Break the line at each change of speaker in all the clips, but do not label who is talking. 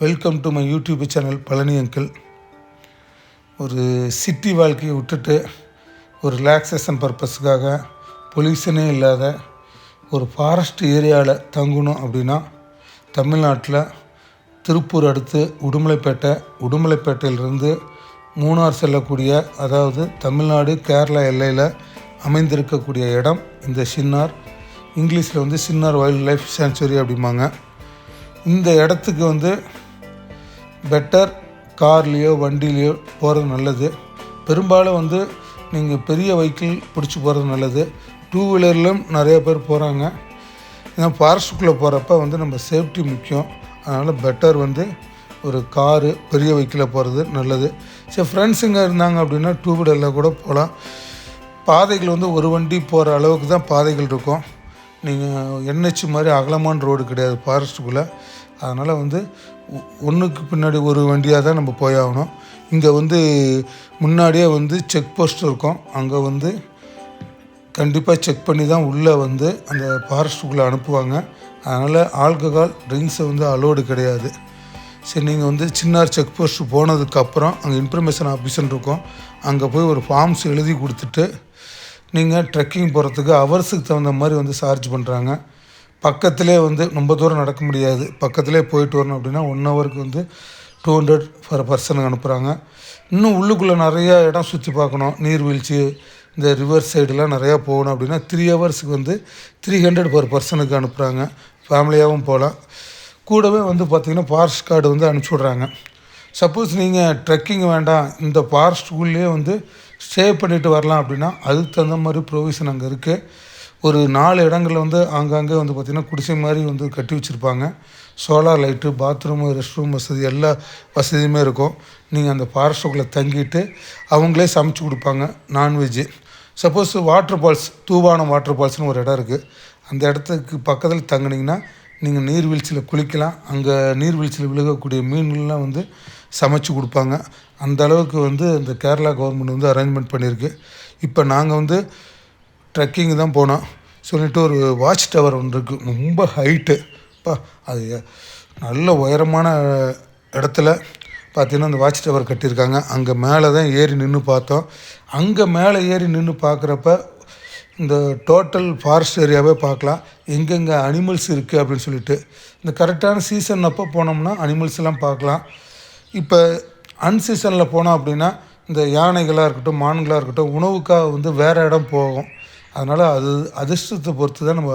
Welcome to my YouTube channel Palani uncle ஒரு city வாழ்க்கையை விட்டுட்டு ஒரு ரிலாக்ஸேஷன் பர்பஸுக்காக பொல்யூஷனே இல்லாத ஒரு ஃபாரஸ்ட் ஏரியாவில் தங்கணும் அப்படின்னா தமிழ்நாட்டில் திருப்பூர் அடுத்து உடுமலைப்பேட்டை உடுமலைப்பேட்டையிலிருந்து மூணார் செல்லக்கூடிய அதாவது தமிழ்நாடு கேரளா எல்லையில் அமைந்திருக்கக்கூடிய இடம் இந்த சின்னார். இங்கிலீஷில் வந்து சின்னார் வைல்ட் லைஃப் சாங்சுரி அப்படிம்பாங்க. இந்த இடத்துக்கு வந்து பெட்டர் கார்லேயோ வண்டிலேயோ போகிறது நல்லது. பெரும்பாலும் வந்து நீங்கள் பெரிய வெஹிக்கிள் பிடிச்சி போகிறது நல்லது. டூ வீலர்லையும் நிறைய பேர் போகிறாங்க ஏன்னா ஃபாரஸ்ட்டுக்குள்ளே போகிறப்ப வந்து நம்ம சேஃப்டி முக்கியம். அதனால் பெட்டர் வந்து ஒரு காரு பெரிய வெஹிக்கிளில் போகிறது நல்லது. சரி ஃப்ரெண்ட்ஸுங்க இருந்தாங்க அப்படின்னா டூ வீலரில் கூட போகலாம் பாதைகள் வந்து ஒரு வண்டி போகிற அளவுக்கு தான் பாதைகள் இருக்கும். நீங்கள் என்ஹெச் மாதிரி அகலமான ரோடு கிடையாது ஃபாரஸ்ட்டுக்குள்ளே அதனால் வந்து ஒன்றுக்கு பின்னாடி ஒரு வண்டியாக தான் நம்ம போயாகணும் இங்கே வந்து முன்னாடியே வந்து செக் போஸ்ட் இருக்கும். அங்கே வந்து கண்டிப்பாக செக் பண்ணி தான் உள்ளே வந்து அந்த ஃபாரஸ்ட்டுக்குள்ளே அனுப்புவாங்க. அதனால் ஆல்கஹால் ட்ரிங்க்ஸை வந்து அலோடு கிடையாது. சரி நீங்கள் வந்து சின்னார் செக் போஸ்ட் போனதுக்கப்புறம் அங்கே இன்ஃபர்மேஷன் ஆஃபீஸர் இருக்கும். அங்கே போய் ஒரு ஃபார்ம்ஸ் எழுதி கொடுத்துட்டு நீங்கள் ட்ரெக்கிங் போகிறதுக்கு ஹவர்ஸுக்கு தகுந்த மாதிரி வந்து சார்ஜ் பண்ணுறாங்க பக்கத்திலே வந்து ரொம்ப தூரம் நடக்க முடியாது. பக்கத்திலே போயிட்டு வரணும் அப்படின்னா ஒன் ஹவருக்கு வந்து டூ ஹண்ட்ரட் பர் பர்சனுக்கு அனுப்புகிறாங்க இன்னும் உள்ளுக்குள்ளே நிறையா இடம் சுற்றி பார்க்கணும். நீர்வீழ்ச்சி இந்த ரிவர் சைடெலாம் நிறையா போகணும் அப்படின்னா த்ரீ ஹவர்ஸுக்கு வந்து த்ரீ ஹண்ட்ரட் பர் பர்சனுக்கு அனுப்புகிறாங்க ஃபேமிலியாகவும் போகலாம். கூடவே வந்து பார்த்திங்கன்னா ஃபாரஸ்ட் கார்டு வந்து அனுப்பிச்சி விட்றாங்க. சப்போஸ் நீங்கள் ட்ரெக்கிங் வேண்டாம். இந்த ஃபாரஸ்ட்டுக்குள்ளேயே வந்து ஸ்டே பண்ணிட்டு வரலாம் அப்படின்னா அதுக்கு தகுந்த மாதிரி ப்ரொவிஷன் அங்கே இருக்குது ஒரு நாலு இடங்களில் வந்து ஆங்காங்கே வந்து பார்த்திங்கன்னா குடிசை மாதிரி வந்து கட்டி வச்சுருப்பாங்க. Solar light bathroom rest room வசதி எல்லா வசதியுமே இருக்கும். நீங்கள் அந்த ஃபாரஸ்ட்டுக்குள்ளே தங்கிட்டு அவங்களே சமைச்சு கொடுப்பாங்க non veg suppose water falls Thoovanam water ஃபால்ஸ்னு ஒரு இடம் இருக்குது அந்த இடத்துக்கு பக்கத்தில் தங்குனீங்கன்னா நீங்கள் நீர்வீழ்ச்சியில் குளிக்கலாம். அங்கே நீர்வீழ்ச்சியில் விழுகக்கூடிய மீன்கள்லாம் வந்து சமைச்சு கொடுப்பாங்க. அந்த அளவுக்கு வந்து இந்த கேரளா கவர்மெண்ட் வந்து அரேஞ்ச்மெண்ட் பண்ணியிருக்கு இப்போ நாங்கள் வந்து ட்ரெக்கிங் தான் போனோம். சொல்லிட்டு ஒரு வாட்ச் டவர் ஒன்று இருக்குது ரொம்ப ஹைட்டு அப்பா அது நல்ல உயரமான இடத்துல பார்த்தீங்கன்னா அந்த வாட்ச் டவர் கட்டியிருக்காங்க. அங்கே மேலே தான் ஏறி நின்று பார்த்தோம். அங்கே மேலே ஏறி நின்று பார்க்குறப்ப இந்த டோட்டல் ஃபாரஸ்ட் ஏரியாவே பார்க்கலாம். எங்கெங்கே அனிமல்ஸ் இருக்குது அப்படின்னு சொல்லிட்டு. இந்த கரெக்டான சீசன் அப்போ போனோம்னா அனிமல்ஸ் எல்லாம் பார்க்கலாம். இப்போ அன்சீசனில் போனோம் அப்படின்னா இந்த யானைகளாக இருக்கட்டும் மான்களாக இருக்கட்டும் உணவுக்காக வந்து வேறு இடம் போகும். அதனால் அது அதிர்ஷ்டத்தை பொறுத்து தான் நம்ம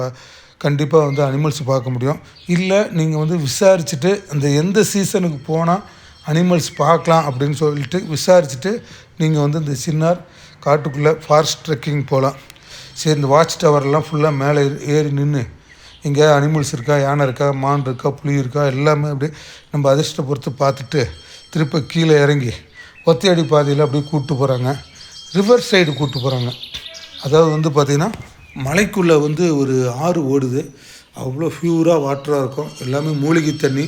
கண்டிப்பாக வந்து அனிமல்ஸ் பார்க்க முடியும். இல்லை நீங்கள் வந்து விசாரிச்சுட்டு அந்த எந்த சீசனுக்கு போனால் அனிமல்ஸ் பார்க்கலாம் அப்படின்னு சொல்லிட்டு விசாரிச்சுட்டு நீங்கள் வந்து இந்த சின்னார் காட்டுக்குள்ளே ஃபாரஸ்ட் ட்ரெக்கிங் போகலாம் சரி இந்த வாட்ச் டவர்லாம் ஃபுல்லாக மேலே ஏறி நின்று இங்கே அனிமல்ஸ் இருக்கா யானை இருக்கா மான் இருக்கா புலி இருக்கா எல்லாமே அப்படியே நம்ம அதிர்ஷ்டம் பொறுத்து பார்த்துட்டு திருப்ப கீழே இறங்கி ஒத்தையடி பாதையில் அப்படியே கூப்பிட்டு போகிறாங்க ரிவர் சைடு கூப்பிட்டு போகிறாங்க அதாவது வந்து பார்த்திங்கன்னா மலைக்குள்ளே வந்து ஒரு ஆறு ஓடுது. அவ்வளோ பியூராக வாட்டராக இருக்கும். எல்லாமே மூலிகை தண்ணி.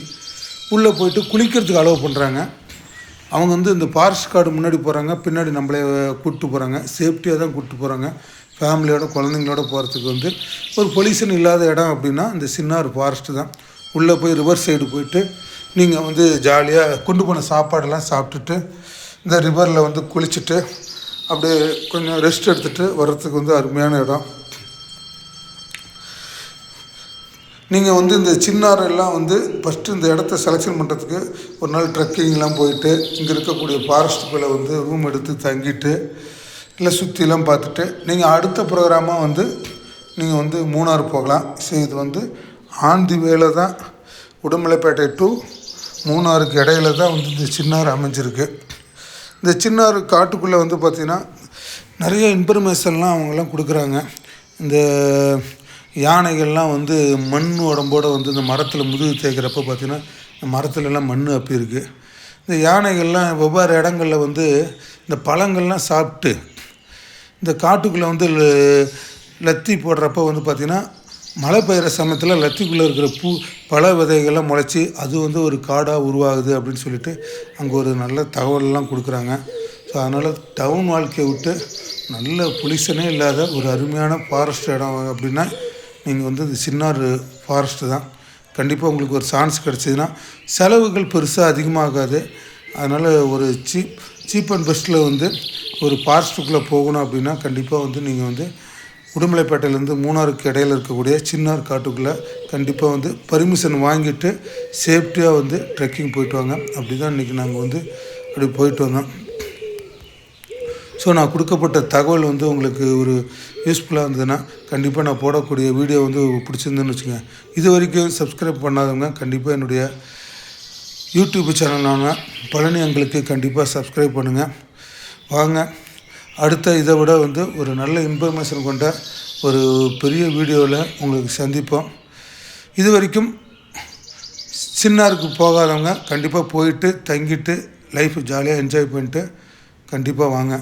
உள்ளே போயிட்டு குளிக்கிறதுக்கு அலோவ் பண்ணுறாங்க அவங்க வந்து இந்த ஃபாரஸ்ட் கார்டு முன்னாடி போகிறாங்க பின்னாடி நம்மளே கூப்பிட்டு போகிறாங்க சேஃப்டியாக தான் கூப்பிட்டு போகிறாங்க ஃபேமிலியோட குழந்தைங்களோட போகிறதுக்கு வந்து ஒரு பொல்யூஷன் இல்லாத இடம் அப்படின்னா இந்த சின்னார் ஃபாரஸ்ட்டு தான். உள்ளே போய் ரிவர் சைடு போயிட்டு நீங்கள் வந்து ஜாலியாக கொண்டு போன சாப்பாடெல்லாம் சாப்பிட்டுட்டு இந்த ரிவரில் வந்து குளிச்சுட்டு அப்படியே கொஞ்சம் ரெஸ்ட் எடுத்துகிட்டு வர்றதுக்கு வந்து அருமையான இடம். நீங்கள் வந்து இந்த சின்னாரெல்லாம் வந்து ஃபஸ்ட்டு இந்த இடத்த செலெக்ஷன் பண்ணுறதுக்கு ஒரு நாள் ட்ரெக்கிங்லாம் போயிட்டு இங்கே இருக்கக்கூடிய ஃபாரஸ்ட்டுக்குள்ளே வந்து ரூம் எடுத்து தங்கிட்டு இல்லை சுற்றிலாம் பார்த்துட்டு நீங்கள் அடுத்த ப்ரோக்ராமாக வந்து நீங்கள் வந்து மூணார் போகலாம். சரி இது வந்து ஆன் தி வேலை தான் உடுமலைப்பேட்டை டு மூணாருக்கு இடையில தான் வந்து இந்த சின்னாறு அமைஞ்சிருக்கு. இந்த சின்னார் காட்டுக்குள்ளே வந்து பார்த்திங்கன்னா நிறைய இன்ஃபர்மேஷன்லாம் அவங்கெல்லாம் கொடுக்குறாங்க. இந்த யானைகள்லாம் வந்து மண் உடம்போட வந்து இந்த மரத்தில் முதுகு தேய்க்கிறப்ப பார்த்திங்கன்னா இந்த மரத்துலலாம் மண் அப்பி இருக்குது இந்த யானைகள்லாம் வெவ்வேறு இடங்களில் வந்து இந்த பழங்கள்லாம் சாப்பிட்டு இந்த காட்டுக்குள்ளே வந்து லத்தி போடுறப்ப வந்து பார்த்திங்கன்னா மழை பெய்கிற சமயத்தில் லத்திக்குள்ளே இருக்கிற பூ பல விதைகள்லாம் முளைச்சி அது வந்து ஒரு காடாக உருவாகுது அப்படின்னு சொல்லிட்டு அங்கே ஒரு நல்ல தகவலெல்லாம் கொடுக்குறாங்க. ஸோ அதனால் டவுன் வாழ்க்கையை விட்டு நல்ல பொல்யூஷனே இல்லாத ஒரு அருமையான ஃபாரஸ்ட் இடம் அப்படின்னா நீங்கள் வந்து இந்த சின்னார் ஃபாரஸ்ட்டு தான். கண்டிப்பாக உங்களுக்கு ஒரு சான்ஸ் கிடச்சிதுன்னா செலவுகள் பெருசாக அதிகமாகாது. அதனால் ஒரு சீப் சீப் அண்ட் பெஸ்ட்டில் வந்து ஒரு ஃபாரஸ்ட்டுக்குள்ளே போகணும் அப்படின்னா கண்டிப்பாக வந்து நீங்கள் வந்து உடுமலைப்பேட்டையிலேருந்து மூணாருக்கு இடையில இருக்கக்கூடிய சின்னார் காட்டுக்குள்ளே கண்டிப்பாக வந்து பர்மிஷன் வாங்கிட்டு சேஃப்டியாக வந்து ட்ரெக்கிங் போயிட்டு வாங்க. அப்படி தான் இன்றைக்கி நாங்கள் வந்து அப்படி போயிட்டு வந்தோம். ஸோ நான் கொடுக்கப்பட்ட தகவல் வந்து உங்களுக்கு ஒரு யூஸ்ஃபுல்லாக இருந்ததுன்னா கண்டிப்பாக நான் போடக்கூடிய வீடியோ வந்து பிடிச்சிருந்துன்னு வச்சுங்க இது வரைக்கும் சப்ஸ்கிரைப் பண்ணாதவங்க கண்டிப்பாக என்னுடைய யூடியூப் சேனலான பழனி எங்களுக்கு கண்டிப்பாக சப்ஸ்கிரைப் பண்ணுங்கள் வாங்க. அடுத்த இதை விட வந்து ஒரு நல்ல இன்ஃபர்மேஷன் கொண்ட ஒரு பெரிய வீடியோவில் உங்களுக்கு சந்திப்போம். இது வரைக்கும் சின்னாருக்கு போகாதவங்க கண்டிப்பாக போயிட்டு தங்கிட்டு லைஃப் ஜாலியாக என்ஜாய் பண்ணிட்டு கண்டிப்பாக வாங்க.